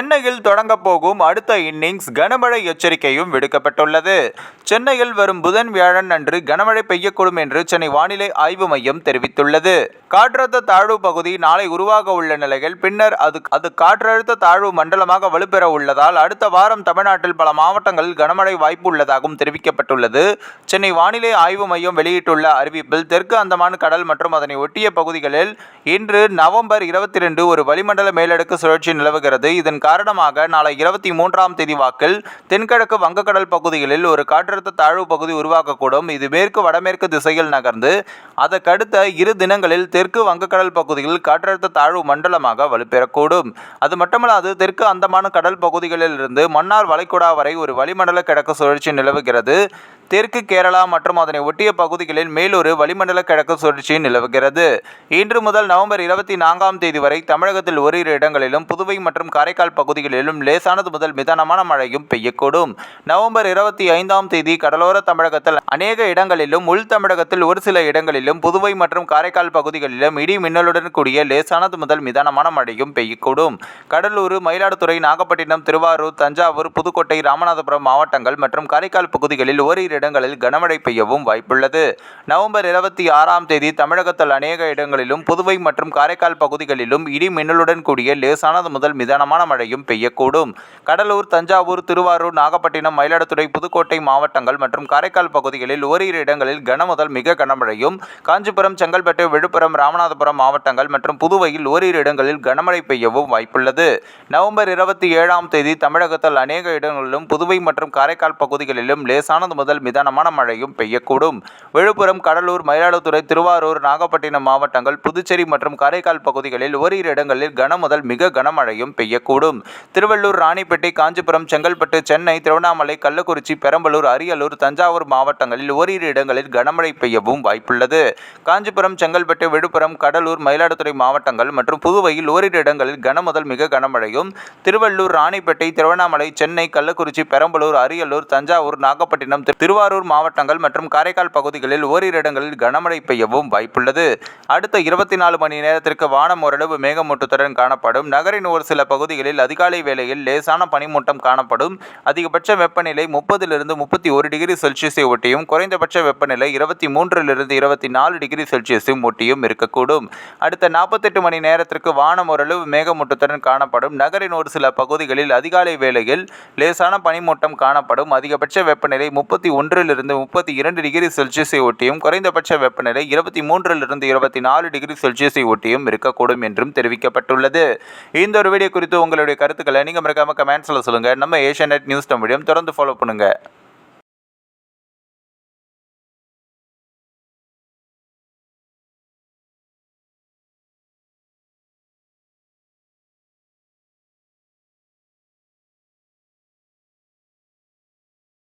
சென்னையில் தொடங்க போகும் அடுத்த இன்னிங்ஸ் கனமழை எச்சரிக்கையும் விடுக்கப்பட்டுள்ளது. சென்னையில் வரும் புதன் வியாழன் அன்று கனமழை பெய்யக்கூடும் என்று சென்னை வானிலை ஆய்வு மையம் தெரிவித்துள்ளது. காற்றழுத்த தாழ்வு பகுதி நாளை உருவாக உள்ள நிலையில் பின்னர் அது அது காற்றழுத்த தாழ்வு மண்டலமாக வலுப்பெற உள்ளதால் அடுத்த வாரம் தமிழ்நாட்டில் பல மாவட்டங்களில் கனமழை வாய்ப்பு உள்ளதாகவும் தெரிவிக்கப்பட்டுள்ளது. சென்னை வானிலை ஆய்வு மையம் வெளியிட்டுள்ள அறிவிப்பில் தெற்கு அந்தமான் கடல் மற்றும் அதனை ஒட்டிய பகுதிகளில் இன்று நவம்பர் இருபத்தி ரெண்டு ஒரு வளிமண்டல மேலடுக்கு சுழற்சி நிலவுகிறது. இதன் காரணமாக நாளை இருபத்தி மூன்றாம் தேதி வாக்கில் தென்கிழக்கு வங்கக்கடல் பகுதிகளில் ஒரு காற்றழுத்த தாழ்வு பகுதி உருவாக்கக்கூடும் இது மேற்கு வடமேற்கு திசையில் நகர்ந்து அதற்கடுத்த இரு தினங்களில் தெற்கு வங்கக்கடல் பகுதியில் காற்றழுத்த தாழ்வு மண்டலமாக வலுப்பெறக்கூடும். அது மட்டுமல்லாது தெற்கு அந்தமான கடல் பகுதிகளில் இருந்து மன்னார் வளைகுடா வரை ஒரு வளிமண்டல கிழக்கு சுழற்சி நிலவுகிறது. தெற்கு கேரளா மற்றும் அதனை ஒட்டிய பகுதிகளில் மேலொரு வளிமண்டல கிழக்கு சுழற்சி நிலவுகிறது. இன்று முதல் நவம்பர் இருபத்தி நான்காம் தேதி வரை தமிழகத்தில் ஓரிரு இடங்களிலும் புதுவை மற்றும் காரைக்கால் பகுதிகளிலும் லேசானது முதல் மிதானமான மழையும் பெய்யக்கூடும். நவம்பர் இருபத்தி ஐந்தாம் தேதி கடலோர தமிழகத்தில் அநேக இடங்களிலும் உள் தமிழகத்தில் ஒரு சில இடங்களிலும் புதுவை மற்றும் காரைக்கால் பகுதிகளிலும் இடி மின்னலுடன் கூடிய லேசானது முதல் மிதானமான மழையும் பெய்யக்கூடும். கடலூர் மயிலாடுதுறை நாகப்பட்டினம் திருவாரூர் தஞ்சாவூர் புதுக்கோட்டை ராமநாதபுரம் மாவட்டங்கள் மற்றும் காரைக்கால் பகுதிகளில் ஓரிரு இடங்களில் கனமழை பெய்யவும் வாய்ப்புள்ளது. நவம்பர் இருபத்தி ஆறாம் தேதி தமிழகத்தில் அநேக இடங்களிலும் புதுவை மற்றும் காரைக்கால் பகுதிகளிலும் இடி மின்னலுடன் கூடிய லேசானது முதல் மிதமான மழையும் பெய்யக்கூடும். கடலூர் தஞ்சாவூர் திருவாரூர் நாகப்பட்டினம் மயிலாடுதுறை புதுக்கோட்டை மாவட்டங்கள் மற்றும் காரைக்கால் பகுதிகளில் ஓரிரு இடங்களில் கன முதல் மிக கனமழையும் காஞ்சிபுரம் செங்கல்பட்டு விழுப்புரம் ராமநாதபுரம் மாவட்டங்கள் மற்றும் புதுவையில் ஓரிரு இடங்களில் கனமழை பெய்யவும் வாய்ப்புள்ளது. நவம்பர் இருபத்தி ஏழாம் தேதி தமிழகத்தில் அநேக இடங்களிலும் புதுவை மற்றும் காரைக்கால் பகுதிகளிலும் லேசானது முதல் மிதமான மழையும் பெய்யக்கூடும். விழுப்புரம் கடலூர் மயிலாடுதுறை திருவாரூர் நாகப்பட்டினம் மாவட்டங்கள் புதுச்சேரி மற்றும் காரைக்கால் பகுதிகளில் ஓரிரு இடங்களில் கனமுதல் மிக கனமழையும் பெய்யக்கூடும். திருவள்ளூர் ராணிப்பேட்டை காஞ்சிபுரம் செங்கல்பட்டு சென்னை திருவண்ணாமலை கள்ளக்குறிச்சி பெரம்பலூர் அரியலூர் தஞ்சாவூர் மாவட்டங்களில் ஓரிரு இடங்களில் கனமழை பெய்யவும் வாய்ப்புள்ளது. காஞ்சிபுரம் செங்கல்பட்டு விழுப்புரம் கடலூர் மயிலாடுதுறை மாவட்டங்கள் மற்றும் புதுவையில் ஓரிரு இடங்களில் கனமுதல் மிக கனமழையும் திருவள்ளூர் ராணிப்பேட்டை திருவண்ணாமலை சென்னை கள்ளக்குறிச்சி பெரம்பலூர் அரியலூர் தஞ்சாவூர் நாகப்பட்டினம் திரு- திருவாரூர் மாவட்டங்கள் மற்றும் காரைக்கால் பகுதிகளில் ஓரிரு இடங்களில் கனமழை பெய்யவும் வாய்ப்புள்ளது. அடுத்த இருபத்தி நாலு மணி நேரத்திற்கு வானம் ஓரளவு மேகமூட்டத்துடன் காணப்படும். நகரின் ஒரு சில பகுதிகளில் அதிகாலை வேளையில் லேசான பனிமூட்டம் காணப்படும். அதிகபட்ச வெப்பநிலை முப்பதிலிருந்து முப்பத்தி ஒரு டிகிரி செல்சியஸை ஒட்டியும் குறைந்தபட்ச வெப்பநிலை இருபத்தி மூன்றிலிருந்து இருபத்தி நாலு டிகிரி செல்சியஸும் ஒட்டியும் இருக்கக்கூடும். அடுத்த நாற்பத்தெட்டு மணி நேரத்திற்கு வானம் ஓரளவு மேகமூட்டத்துடன் காணப்படும். நகரின் ஒரு சில பகுதிகளில் அதிகாலை வேளையில் லேசான பனிமூட்டம் காணப்படும். அதிகபட்ச வெப்பநிலை முப்பத்தி ஒன்றிலிருந்து முப்பத்தி இரண்டு டிகிரி செல்சியஸை ஒட்டியும் குறைந்தபட்ச வெப்பநிலை இருபத்தி மூன்றிலிருந்து இருபத்தி நாலு டிகிரி செல்சியஸை ஒட்டியும் இருக்கக்கூடும் என்றும் தெரிவிக்கப்பட்டுள்ளது. இந்த ஒரு வீடியோ குறித்து உங்களுடைய கருத்துக்களை நீங்கள் மறக்காமல் கமெண்ட்ஸில் சொல்லுங்கள் நம்ம ஏஷியா நியூஸ் தமிழையும் தொடர்ந்து ஃபாலோ பண்ணுங்கள்